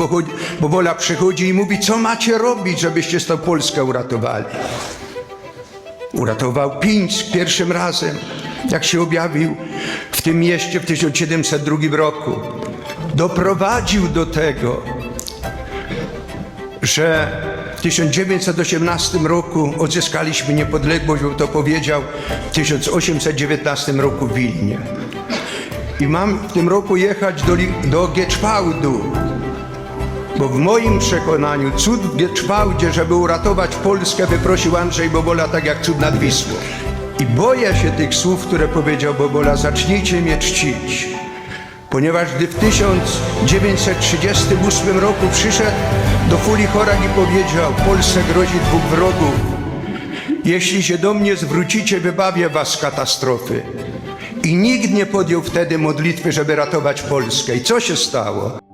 Pochodzi- Bobola przychodzi i mówi, co macie robić, żebyście z tą Polskę uratowali. Uratował Pińsk pierwszym razem, jak się objawił w tym mieście w 1702 roku. Doprowadził do tego, że w 1918 roku odzyskaliśmy niepodległość, bo to powiedział w 1819 roku w Wilnie. I mam w tym roku jechać do, do bo w moim przekonaniu cud w Gieczwałdzie, żeby uratować Polskę, wyprosił Andrzej Bobola tak jak cud nad Wisłą. I boję się tych słów, które powiedział Bobola, zacznijcie mnie czcić. Ponieważ gdy w 1938 roku przyszedł do Fuli Chorak i powiedział, Polsce grozi dwóch wrogów. Jeśli się do mnie zwrócicie, wybawię was z katastrofy. I nikt nie podjął wtedy modlitwy, żeby ratować Polskę. I co się stało?